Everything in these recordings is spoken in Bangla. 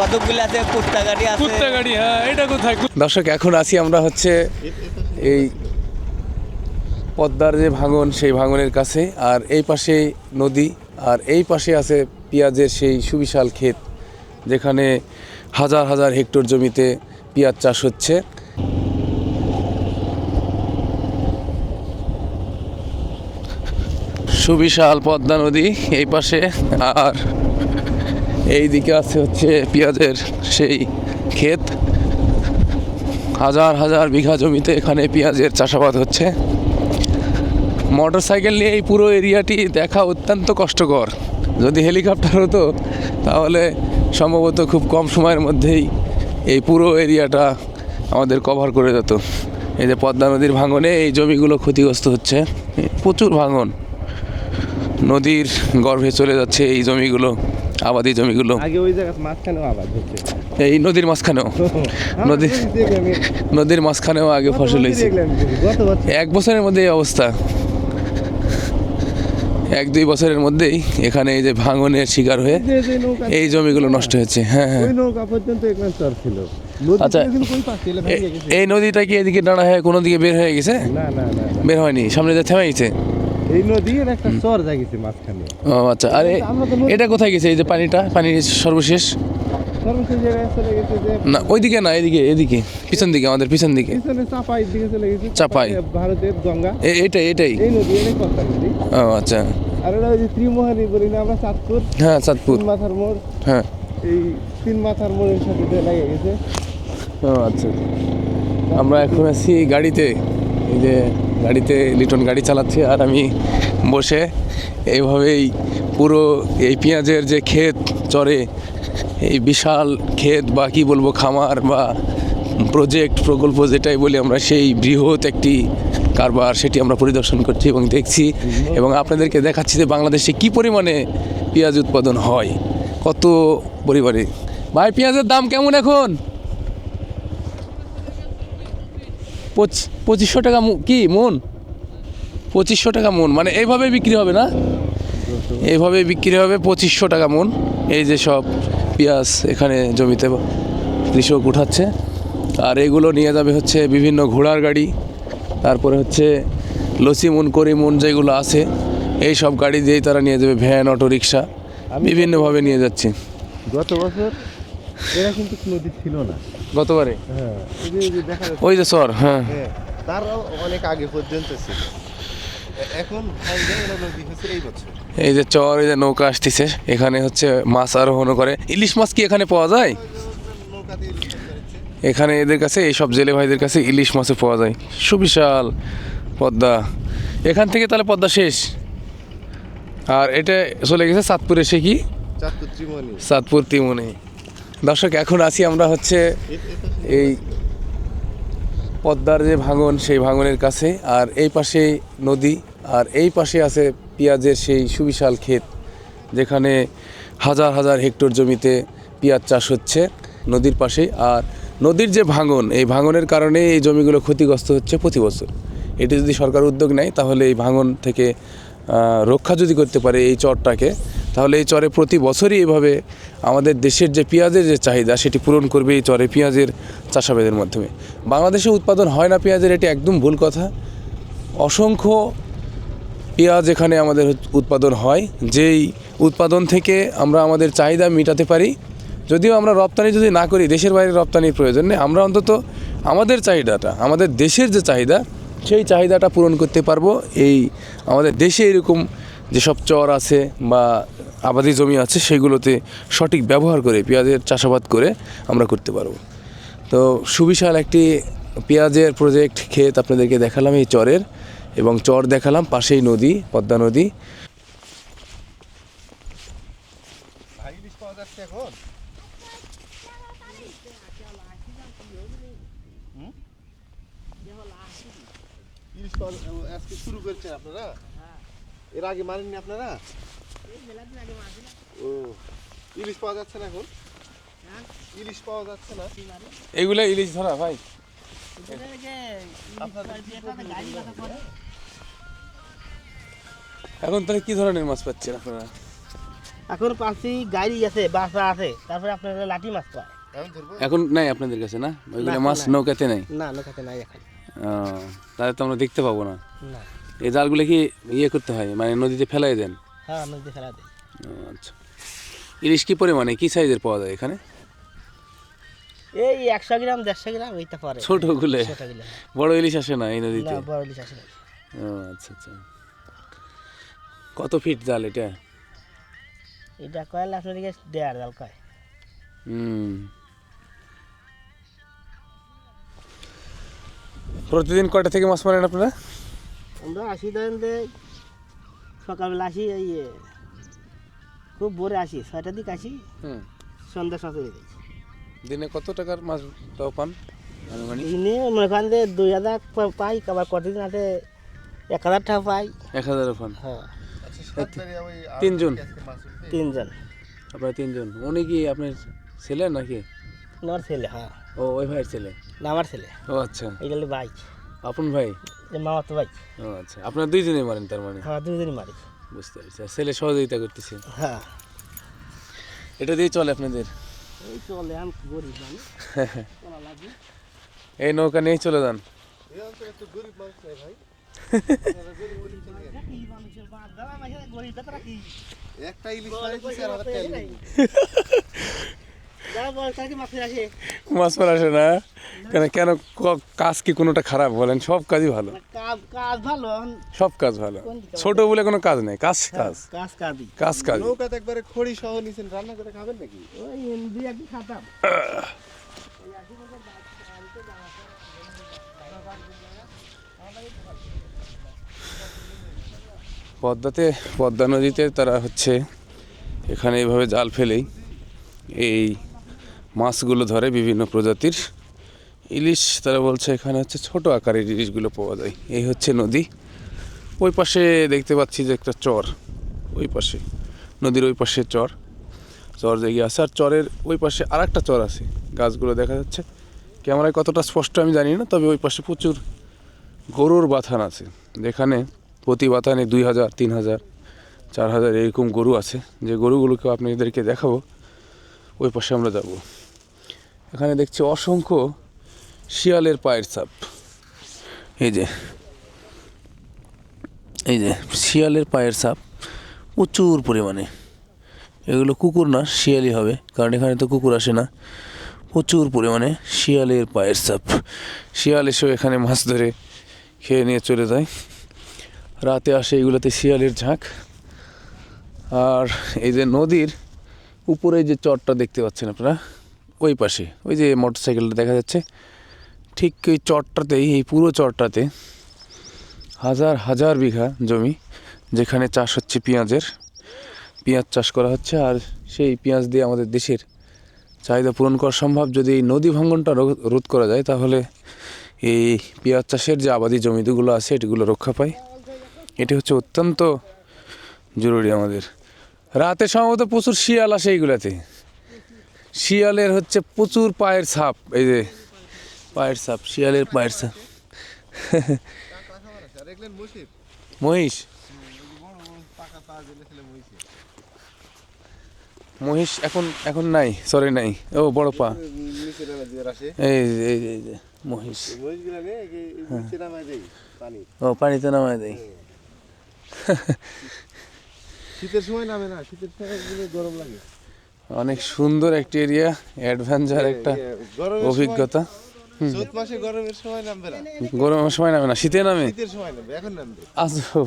কতগুলো আছে? কুত্তা গাড়ি আছে। কুত্তা গাড়ি হ্যাঁ এটা কোথায়? দর্শক এখন আছি আমরা হচ্ছে এই পদ্মার যে ভাঙন সেই ভাঙনের কাছে। আর এই পাশে নদী আর এই পাশে আছে পেঁয়াজের সেই সুবিশাল ক্ষেত যেখানে হাজার হাজার হেক্টর জমিতে পেঁয়াজ চাষ হচ্ছে। সুবিশাল পদ্মা নদী এই পাশে আর এই দিকে আছে হচ্ছে পেঁয়াজের সেই ক্ষেত। হাজার হাজার বিঘা জমিতে এখানে পেঁয়াজের চাষাবাদ হচ্ছে। মোটর সাইকেল নিয়ে এই পুরো এরিয়াটি দেখা অত্যন্ত কষ্টকর। যদি হেলিকপ্টার হতো, তাহলে সম্ভবত খুব কম সময়ের মধ্যেই এই পুরো এরিয়াটা আমাদের কভার করে যেত। এই যে পদ্মা নদীর ভাঙনে এই জমিগুলো ক্ষতিগ্রস্ত হচ্ছে। প্রচুর ভাঙন। নদীর গর্ভে চলে যাচ্ছে এই জমিগুলো। আবাদি জমিগুলো। আগে ওই জায়গা মাঝখানেও আবাদ হচ্ছে। এই নদীর মাঝখানেও। নদী নদীর মাঝখানেও আগে ফসল হয়েছে। এক বছরের মধ্যে এই অবস্থা। এক দুই বছরের মধ্যেই এখানে এই যে ভাঙনের শিকার হয়ে এই জমিগুলো নষ্ট হয়েছে। হ্যাঁ হ্যাঁ। আচ্ছা। এই নদীটা কি এদিকে দাঁড়া হয়ে কোনো দিকে বের হয়ে গেছে। বের হয়নি সামনে যে থেমে গেছে? এই নদীর একটা চর জাগিছে মাঝখানে। ও আচ্ছা। আরে এটা কোথায় গেছে এই যে পানিটা? পানির সর্বশেষ? না ওইদিকে না এদিকে এদিকে। পিছন দিকে আমাদের পিছন দিকে। চাপাই দিকে চলে গেছে। চাপাই। ভারতের গঙ্গা। এটাই এটাই। এই নদী ও আচ্ছা। আর ওটা ওই যে ত্রিমোহানি বলি না আমরা চাঁদপুর? হ্যাঁ চাঁদপুর। মাথার মোড়। হ্যাঁ। এই তিন মাথার মোড়ের সাথে লেগে গেছে। ও আচ্ছা। আমরা এখন আছি গাড়িতে। যে গাড়িতে লিটন গাড়ি চালাচ্ছে আর আমি বসে এইভাবেই পুরো এই পেঁয়াজের যে ক্ষেত চরে এই বিশাল ক্ষেত বা কী বলব খামার বা প্রজেক্ট প্রকল্প যেটাই বলি আমরা সেই বৃহৎ একটি কারবার সেটি আমরা পরিদর্শন করছি এবং দেখছি এবং আপনাদেরকে দেখাচ্ছি যে বাংলাদেশে কি পরিমাণে পেঁয়াজ উৎপাদন হয় কত পরিবারে। ভাই পেঁয়াজের দাম কেমন এখন পঁচ- পঁচিশশো টাকা কি মন? পঁচিশশো টাকা মন। মানে এইভাবে বিক্রি হবে না? এইভাবে বিক্রি হবে পঁচিশশো টাকা মন। এই যে সব পেঁয়াজ এখানে জমিতে কৃষক উঠাচ্ছে। আর এগুলো নিয়ে যাবে হচ্ছে বিভিন্ন ঘোড়ার গাড়ি। তারপরে হচ্ছে লসি মন করি মন যেগুলো আছে এই সব গাড়ি দিয়েই তারা নিয়ে যাবে ভ্যান অটো রিক্সা বিভিন্নভাবে নিয়ে যাচ্ছে। গত বছর এরা কিন্তু নদী ছিল না। গতবারে? হ্যাঁ। ওই যে সর হ্যাঁ। হ্যাঁ অনেক আগে পর্যন্ত ছিল। এখন এই যে চর এই যে নৌকা আসতেছে এখানে হচ্ছে মাছ আরোহণ করে। ইলিশ মাছ কি এখানে পাওয়া যায়? এখানে এদের কাছে এই সব জেলে ভাইদের কাছে ইলিশ মাছও পাওয়া যায়। সুবিশাল পদ্মা। এখান থেকে তাহলে পদ্মা শেষ। আর এটা চলে গেছে চাঁদপুরে সে কি? চাঁদপুর ত্রিমণি। চাঁদপুর তিমনে দর্শক, এখন আছি আমরা হচ্ছে এই পদ্মার যে ভাঙন, সেই ভাঙনের কাছে। আর এই পাশে নদী, আর এই পাশে আছে পেঁয়াজের সেই সুবিশাল ক্ষেত, যেখানে হাজার হাজার হেক্টর জমিতে পেঁয়াজ চাষ হচ্ছে নদীর পাশে। আর নদীর যে ভাঙন, এই ভাঙনের কারণে এই জমিগুলো ক্ষতিগ্রস্ত হচ্ছে প্রতি বছর। এটি যদি সরকার উদ্যোগ নেয়, তাহলে এই ভাঙন থেকে রক্ষা যদি করতে পারে এই চরটাকে তাহলে এই চরে প্রতি বছরই এভাবে আমাদের দেশের যে পেঁয়াজের যে চাহিদা, সেটি পূরণ করবে এই চরে পেঁয়াজের চাষাবাদের মাধ্যমে। বাংলাদেশে উৎপাদন হয় না পেঁয়াজের, এটি একদম ভুল কথা। অসংখ্য পেঁয়াজ এখানে আমাদের উৎপাদন হয়, যেই উৎপাদন থেকে আমরা আমাদের চাহিদা মেটাতে পারি। যদিও আমরা রপ্তানি যদি না করি, দেশের বাইরে রপ্তানির প্রয়োজন নেই, আমরা অন্তত আমাদের চাহিদাটা, আমাদের দেশের যে চাহিদা, সেই চাহিদাটা পূরণ করতে পারব। এই আমাদের দেশে এরকম যেসব চর আছে বা আবাদি জমি আছে সেগুলোতে সঠিক ব্যবহার করে পেঁয়াজের চাষাবাদ করে আমরা করতে পারব। তো সুবিশাল একটি পেঁয়াজের প্রজেক্ট ক্ষেত আপনাদেরকে দেখালাম এই চরের এবং চর দেখালাম পাশেই নদী পদ্মা নদী। শুরু করেছেন আপনারা? এর আগে মারেননি আপনারা? ও ইলিশ পাওয়া যাচ্ছে না এখন? ইলিশ পাওয়া যাচ্ছে না? এগুলো ইলিশ ধরা ভাই। এখন তাহলে কি ধরনের মাছ পাচ্ছেন আপনারা? এখন পাঁচটি গাড়ি আছে বাসা আছে তারপরে আপনার লাঠি মাছ পায়। এখন নাই আপনাদের কাছে না? ওইগুলো মাছ নৌকাতে নাই? না নৌকাতে নাই এখন। ও, তাহলে তো আমরা দেখতে পাবো না। না। এই জালগুলো কি ইয়ে করতে হয়? মানে নদীতে ফেলাই দেন? হ্যাঁ নদী ফেলা দেয় ও, আচ্ছা। ইলিশ কি পরিমাণে? কি সাইজের পাওয়া যায় এখানে? এই একশো গ্রাম দেড়শো গ্রাম এইটা পরে। ছোটগুলো? বড় ইলিশ আসে না এই নদীতে? বড় ইলিশ আসে না। আচ্ছা আচ্ছা। কত ফিট জাল এটা? এটা কয়লা আপনার দেড় জাল কয়? হুম। প্রতিদিন কয়টা থেকে মাছ মারেন আপনারা? আমরা আসি ধরেন সকালবেলা আসি এই খুব ভোরে আসি ছয়টার দিকে আসি। হুম সন্ধ্যা সাথে যাই দিনে কত টাকার মাছ তাও পান? দিনে মনে করেন যে দুই হাজার পাই আবার কতদিন আছে এক হাজার টাকা পাই। এক হাজার পান? হ্যাঁ। আচ্ছা তিনজন। তিনজন। আপনার তিনজন। উনি কি আপনার ছেলে নাকি? আমার ছেলে হ্যাঁ। ও ওই ভাইয়ের ছেলে? না আমার ছেলে। ও আচ্ছা। হলো বাইক আপন ভাই? যে মামাতো বাইক ও আচ্ছা আপনার দুইজনে মারেন তার মানে? হ্যাঁ দুজনই মারি। বুঝতে পারছি। আর ছেলে সহযোগিতা করতেছে? হ্যাঁ। এটা দিয়ে চলে আপনাদের? এই চলে আমি গরিব মানুষ। চলা এই নৌকা নিয়েই চলে যান। ভাই একটা ইলিশ। মাছ মারা আসে। না? কেন কেন কাজ কি কোনোটা খারাপ বলেন? সব কাজই ভালো। কাজ কাজ ভালো সব কাজ ভালো। ছোট বলে কোনো কাজ নেই কাজ কাজ। কাজ কাজই। কাজ কাজ নৌকাতে একবারে খড়ি সহ নিছেন রান্না করে খাবেন নাকি? ওই দুই একদিন খাতাম। পদ্মাতে পদ্মা নদীতে তারা হচ্ছে এখানে এইভাবে জাল ফেলেই এই মাছগুলো ধরে বিভিন্ন প্রজাতির ইলিশ, তারা বলছে এখানে হচ্ছে ছোট আকারের ইলিশগুলো পাওয়া যায়। এই হচ্ছে নদী। ওই পাশে দেখতে পাচ্ছি যে একটা চর। ওই পাশে, নদীর ওই পাশে চর। চর জায়গা আছে। আর চরের ওই পাশে আর একটা চর আছে। গাছগুলো দেখা যাচ্ছে। ক্যামেরায় কতটা স্পষ্ট আমি জানি না, তবে ওই পাশে প্রচুর গরুর বাথান আছে। যেখানে প্রতি বাথানে দুই হাজার, তিন হাজার, চার হাজার এরকম গরু আছে। যে গরুগুলোকে আপনাদেরকে দেখাবো। ওই পাশে আমরা যাব। এখানে দেখছি অসংখ্য শিয়ালের পায়ের ছাপ। এই যে এই যে শিয়ালের পায়ের ছাপ প্রচুর পরিমাণে। এগুলো কুকুর না, শিয়ালই হবে, কারণ এখানে তো কুকুর আসে না। প্রচুর পরিমাণে শিয়ালের পায়ের ছাপ। শিয়াল এসেও এখানে মাছ ধরে খেয়ে নিয়ে চলে যায়। রাতে আসে এগুলোতে শিয়ালের ঝাঁক। আর এই যে নদীর উপরে যে চরটা দেখতে পাচ্ছেন আপনারা ওই পাশে, ওই যে মোটর সাইকেলটা দেখা যাচ্ছে। ঠিক ওই চরটাতেই এই পুরো চরটাতে হাজার হাজার বিঘা জমি, যেখানে চাষ হচ্ছে পেঁয়াজের। পেঁয়াজ চাষ করা হচ্ছে আর সেই পেঁয়াজ দিয়ে আমাদের দেশের চাহিদা পূরণ করা সম্ভব। যদি এই নদী ভাঙ্গনটা রোধ করা যায়, তাহলে এই পেঁয়াজ চাষের যে আবাদি জমিগুলো আছে এটিগুলো রক্ষা পায়। এটি হচ্ছে অত্যন্ত জরুরি আমাদের। রাতে সম্ভবত প্রচুর শিয়াল আসে এইগুলাতে। শিয়ালের হচ্ছে প্রচুর পায়ের ছাপ, এই যে পায়ের ছাপ, শিয়ালের পায়ের ছাপ। মহিষ? মহিষে এখন এখন নাই সরি নাই। ও, বড় পা। এই এই এই মহিষ। ও, পানিতে নামায় দেয়। শীতের সময় নামে না, শীতের সময় গরম লাগে। অনেক সুন্দর একটি এরিয়া অ্যাডভেঞ্চার একটা অভিজ্ঞতা। চৈত মাসে গরমের সময় নামবে না। গরমের সময় নামে না শীতে নামে? শীতের সময় নামবে এখন নামবে। আজব।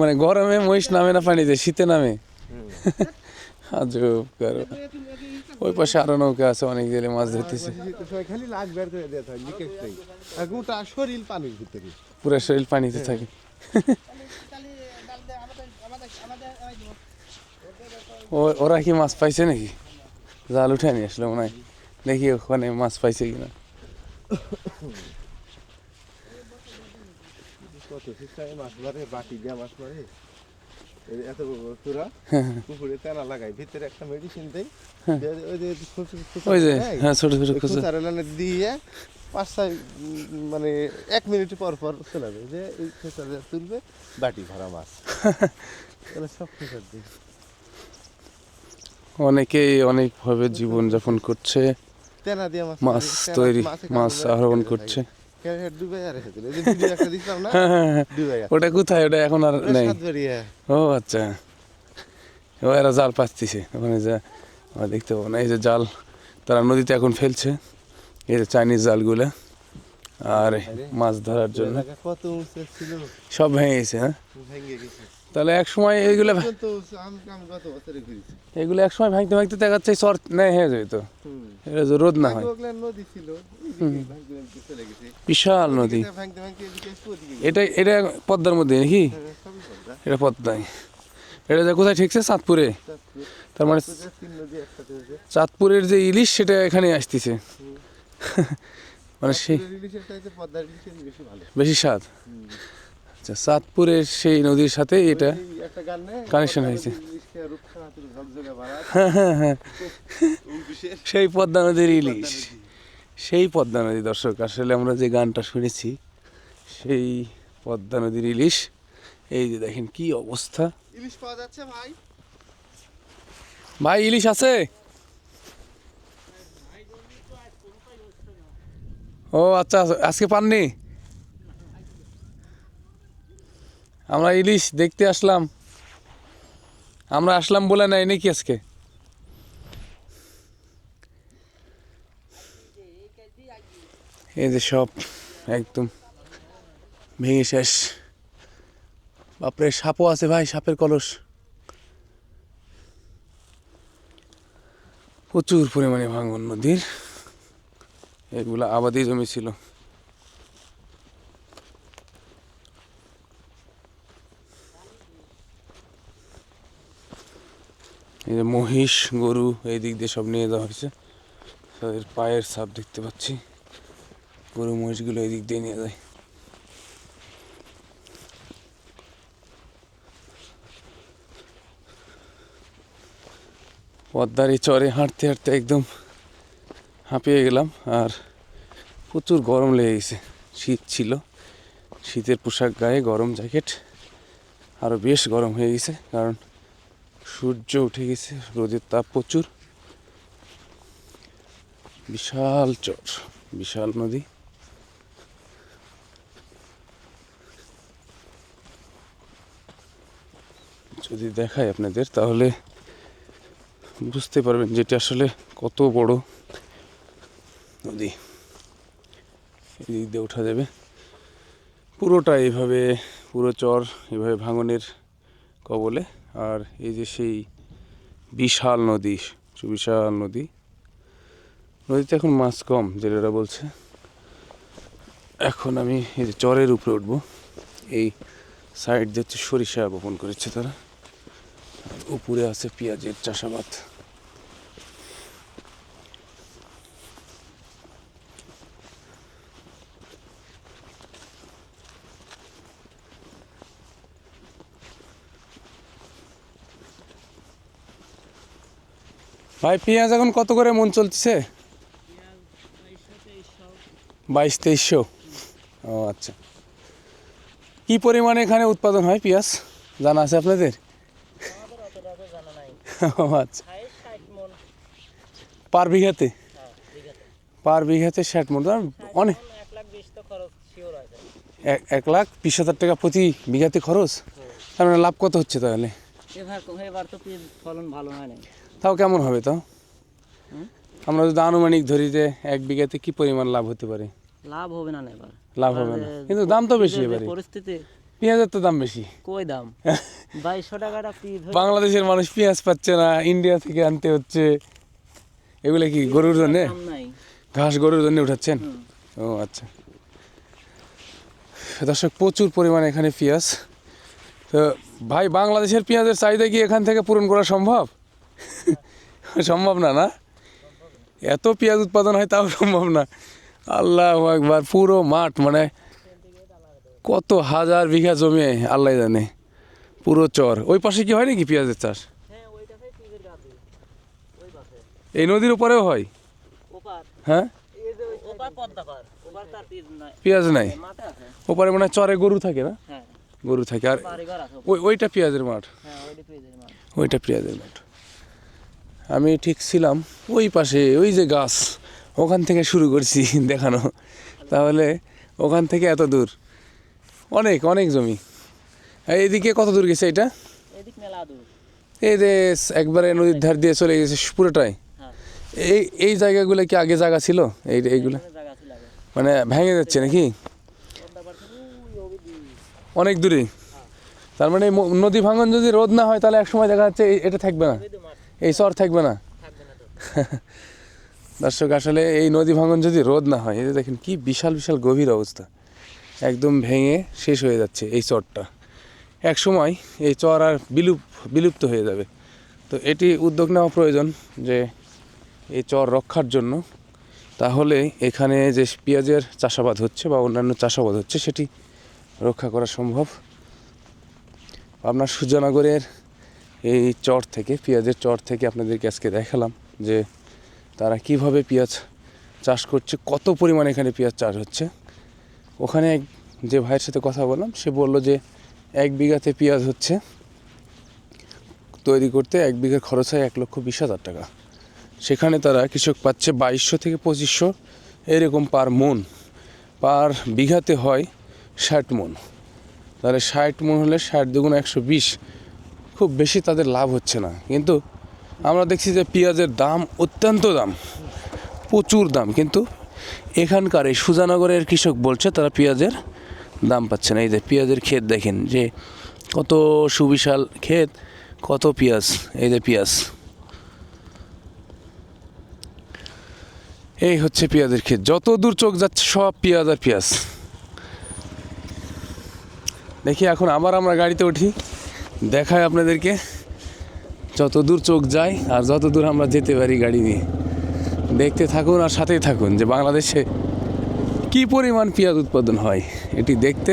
মানে গরমে মহিষ নামে না পানিতে শীতে নামে? আজব কারও ওই পাশে আরও নৌকা আছে অনেক জেলে মাছ ধরতেছে। খালি লাগ বের করে দেওয়া হয় লিকেজ নেই আর গোটা শরীর পানির ভিতরে। পুরো শরীর পানিতে থাকে। ওরা কি মাছ পাইছে নাকি? জাল উঠে নিয়ে আসলো মনে হয়। দেখি ওখানে মাছ পাইছে কিনা। কত সিস্টেমে মাছ মারে বাটি দিয়ে মাছ মারে। এত বড় বড় পুকুরে তেনা লাগাই ভিতরে একটা মেডিসিন দেয় ওই যে ওই যে হ্যাঁ ছোট ছোট খুচরো। দিয়ে পাঁচ ছয় মানে এক মিনিট পর পর চলাবে যে এই তুলবে বাটি ভরা মাছ। সব খুচর দিই। অনেকেই অনেকভাবে জীবনযাপন করছে মাছ তৈরি মাছ আহরণ করছে থাকে। হেড হেড ডুবে আর রেখে দিল। এই যে ভিডিও একটা দিছিলাম না ডুবে গেছে ওটা কোথায়? ওটা এখন আর নেই। ও আচ্ছা। ও এরা জাল পাচ্ছিছে ওখানে যা দেখতে পাবো না। এই যে জাল তারা নদীতে এখন ফেলছে। এই যে চাইনিজ জালগুলো। আর মাছ ধরার জন্য। সব ভেঙে গেছে হ্যাঁ? ভেঙে গেছে। তাহলে এক সময় এইগুলো এগুলো এক সময় ভাঙতে ভাঙতে দেখাচ্ছে চর নেয় হয়ে যেত এটা যে রোদ না হয়। বিশাল নদী। এটা এটা পদ্মার মধ্যে নাকি? হ্যাঁ, পদ্মা। এটা পদ্মায়। এটা যে কোথায় ঠিকছে? চাঁদপুরে। তার মানে চাঁদপুরের যে ইলিশ সেটা এখানে আসতেছে। মানে সেই বেশি স্বাদ। আচ্ছা চাঁদপুরের সেই নদীর সাথে এটা পদ্মা হয়েছে। হ্যাঁ হ্যাঁ হ্যাঁ। সেই পদ্মা নদীর ইলিশ। সেই পদ্মা নদী দর্শক আসলে আমরা যে গানটা শুনেছি সেই পদ্মা নদীর ইলিশ। এই যে দেখেন কি অবস্থা। ইলিশ পাওয়া যাচ্ছে ভাই। ভাই ইলিশ আছে? ও আচ্ছা আজকে পাননি? আমরা ইলিশ দেখতে আসলাম। আমরা আসলাম বলে নাই নাকি আজকে? এই যে সব, একদম ভেঙে শেষ। বাপরে, সাপও আছে ভাই, সাপের কলস। প্রচুর পরিমাণে ভাঙন নদীর। এগুলো আবাদি জমি ছিল। এই যে মহিষ, গরু, এই দিক দিয়ে সব নিয়ে যাওয়া হয়েছে। তাদের পায়ের ছাপ দেখতে পাচ্ছি। গরু, মহিষগুলো এই দিক দিয়ে নিয়ে যায়। পদ্মারি চরে হাঁটতে হাঁটতে একদম হাঁপিয়ে গেলাম আর প্রচুর গরম লেগে গেছে। শীত ছিল। শীতের পোশাক গায়ে গরম জ্যাকেট। আরও বেশ গরম হয়ে গেছে কারণ সূর্য উঠে গেছে, রোদের তাপ প্রচুর। বিশাল চর, বিশাল নদী। যদি দেখায় আপনাদের, তাহলে বুঝতে পারবেন যেটি আসলে কত বড় নদী। এদিক দিয়ে ওঠা যাবে। পুরোটা এইভাবে পুরো চর এভাবে ভাঙনের কবলে আর এই যে সেই বিশাল নদী সুবিশাল নদী। নদীতে এখন মাছ কম, জেলেরা বলছে। এখন আমি এই যে চরের উপরে উঠবো। এই সাইড দিয়ে হচ্ছে সরিষা বপন করেছে তারা। উপরে আছে পেঁয়াজের চাষাবাদ। ভাই, পেঁয়াজ এখন কত করে মন চলছে বাইশ তেইশশো। ও আচ্ছা। কি পরিমাণে এখানে উৎপাদন হয় পেঁয়াজ? জানা আছে আপনাদের? ও আচ্ছা। পার বিঘাতে? পার বিঘাতে ষাট মন। অনেক এক লাখ বিশ হাজার টাকা প্রতি বিঘাতে খরচ? তার মানে লাভ কত হচ্ছে তাহলে? এবার তো ফলন ভালো হয় না তাও কেমন হবে তো? আমরা যদি আনুমানিক ধরি যে এক বিঘাতে কি পরিমাণ লাভ হতে পারে? লাভ হবে না এবার। লাভ হবে না। কিন্তু দাম তো বেশি এবারে। পরিস্থিতি। পেঁয়াজের তো দাম বেশি। কই দাম? বাইশশো টাকাটা বাংলাদেশের মানুষ পেঁয়াজ পাচ্ছে না ইন্ডিয়া থেকে আনতে হচ্ছে। এগুলো কি গরুর জন্য? ঘাস গরুর জন্য উঠাচ্ছেন? ও আচ্ছা। দর্শক প্রচুর পরিমাণে এখানে পেঁয়াজ। তো ভাই বাংলাদেশের পেঁয়াজের চাহিদা কি এখান থেকে পূরণ করা সম্ভব? সম্ভব না না? এত পেঁয়াজ উৎপাদন হয় তাও সম্ভব না। আল্লাহ একবার পুরো মাঠ মানে কত হাজার বিঘা জমি আল্লাহ জানে। পুরো চর। ওই পাশে কি হয় নাকি পেঁয়াজের চাষ? হ্যাঁ এই নদীর উপরেও হয়? হ্যাঁ? এই যে ওপার পদ্মা পার ওপার তার পিস নাই। পেঁয়াজ নাই? ওপারে মনে হয় চরে গরু থাকে না? হ্যাঁ। গরু থাকে। আর ওই ওইটা পেঁয়াজের মাঠ? হ্যাঁ ওইটা পেঁয়াজের মাঠ। ওইটা পেঁয়াজের মাঠ। আমি ঠিক ছিলাম। ওই পাশে ওই যে গাছ ওখান থেকে শুরু করছি দেখানো। তাহলে ওখান থেকে এত দূর? অনেক অনেক জমি। এইদিকে কত দূর গেছে এটা? এই যে একবারে নদীর ধার দিয়ে চলে গেছে পুরোটাই? হ্যাঁ। এই এই জায়গাগুলো কি আগে জায়গা ছিল? এই এইগুলো? মানে ভেঙে যাচ্ছে নাকি? অনেক দূরে। তার মানে নদী ভাঙন যদি রোদ না হয় তাহলে একসময় দেখা যাচ্ছে এটা থাকবে না। এই চর থাকবে না। দর্শক, আসলে এই নদী ভাঙন যদি রোদ না হয়, এই দেখেন কি বিশাল বিশাল গভীর অবস্থা। একদম ভেঙে শেষ হয়ে যাচ্ছে এই চরটা। এক সময় এই চর আর বিলুপ, বিলুপ্ত হয়ে যাবে। তো এটি উদ্যোগ নেওয়া প্রয়োজন যে এই চর রক্ষার জন্য। তাহলে এখানে যে পেঁয়াজের চাষাবাদ হচ্ছে বা অন্যান্য চাষাবাদ হচ্ছে, সেটি রক্ষা করা সম্ভব। আপনার সূর্যনগরের এই চর থেকে, পেঁয়াজের চর থেকে আপনাদেরকে আজকে দেখালাম যে তারা কীভাবে পেঁয়াজ চাষ করছে, কত পরিমাণে এখানে পেঁয়াজ চাষ হচ্ছে। ওখানে এক যে ভাইয়ের সাথে কথা বললাম, সে বলল যে এক বিঘাতে পেঁয়াজ হচ্ছে তৈরি করতে এক বিঘার খরচ হয় এক লক্ষ বিশ হাজার টাকা। সেখানে তারা কৃষক পাচ্ছে বাইশশো থেকে পঁচিশশো এরকম পার মন, পার বিঘাতে হয় ষাট মন। তাহলে ষাট মন হলে ষাট দুগুণ একশো বিশ খুব বেশি তাদের লাভ হচ্ছে না। কিন্তু আমরা দেখছি যে পেঁয়াজের দাম অত্যন্ত দাম, প্রচুর দাম। কিন্তু এখানকার এই সুজানগরের কৃষক বলছে, তারা পেঁয়াজের দাম পাচ্ছে না। এই যে পেঁয়াজের ক্ষেত দেখেন, যে কত সুবিশাল ক্ষেত, কত পেঁয়াজ, এই যে পেঁয়াজ। এই হচ্ছে পেঁয়াজের ক্ষেত। যত দূর চোখ যাচ্ছে, সব পেঁয়াজ আর পেঁয়াজ। দেখি এখন আবার আমরা গাড়িতে উঠি। দেখায় আপনাদেরকে। যত দূর চোখ যায় আর যত দূর আমরা যেতে পারি গাড়ি নিয়ে। দেখতে থাকুন আর সাথেই থাকুন যে বাংলাদেশে কি পরিমাণ পেঁয়াজ উৎপাদন হয় এটি দেখতে।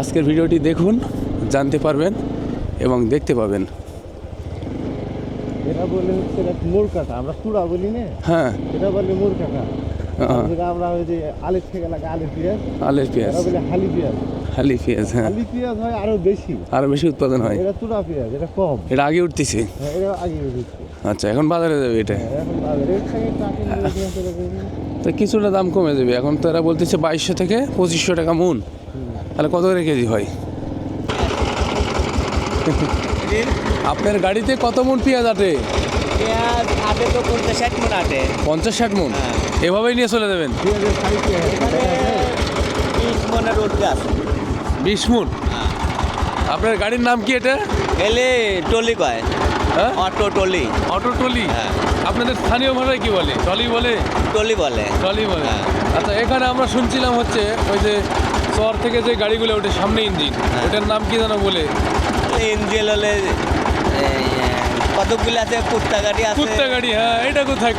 আজকের ভিডিওটি দেখুন জানতে পারবেন এবং দেখতে পাবেন। এটা বলে হচ্ছে মোর কাটা আমরা চূড়া বলি না? হ্যাঁ। এটা বলে মোর কাটা। আমরা ওই যে আলের থেকে লাগে আলের পেঁয়াজ। আলের পেঁয়াজ। বলে হালি পেঁয়াজ। হালি পেঁয়াজ হ্যাঁ। হালি পেঁয়াজ হয় আরও বেশি। আরও বেশি উৎপাদন হয়। এটা চূড়া পেঁয়াজ এটা কম। এটা আগে উঠতেছে? হ্যাঁ, এটা আগে দিচ্ছে আচ্ছা এখন বাজারে যাবে এটা? যাবে। তো কিছুটা দাম কমে যাবে। এখন তো এরা বলতেছে বাইশশো থেকে পঁচিশশো টাকা মন। তাহলে কত করে কেজি হয়? আপনার গাড়িতে কত মন পেঁয়াজ আটে? আটে তো পঞ্চাশ ষাট মন আটে। পঞ্চাশ ষাট মন? হ্যাঁ। এভাবেই নিয়ে চলে যাবেন? হয়? মনের রোড আছে। বিশ মন আপনার গাড়ির নাম কি এটা? এলে টলি কয়। হ্যাঁ? অটো টলি। অটো টলি? হ্যাঁ। আপনাদের স্থানীয় ভাষায় কি বলে? টলি বলে? টলি বলে। টলি বলে। হ্যাঁ। আচ্ছা এখানে আমরা শুনছিলাম হচ্ছে ওই যে চর থেকে যে গাড়িগুলো ওঠে সামনে ইঞ্জিন হ্যাঁ। ওটার নাম কি যেন বলে? ইঞ্জিল হলে কতগুলো আছে? কুত্তা গাড়ি আছে। কুত্তা গাড়ি হ্যাঁ এটা কোথায়?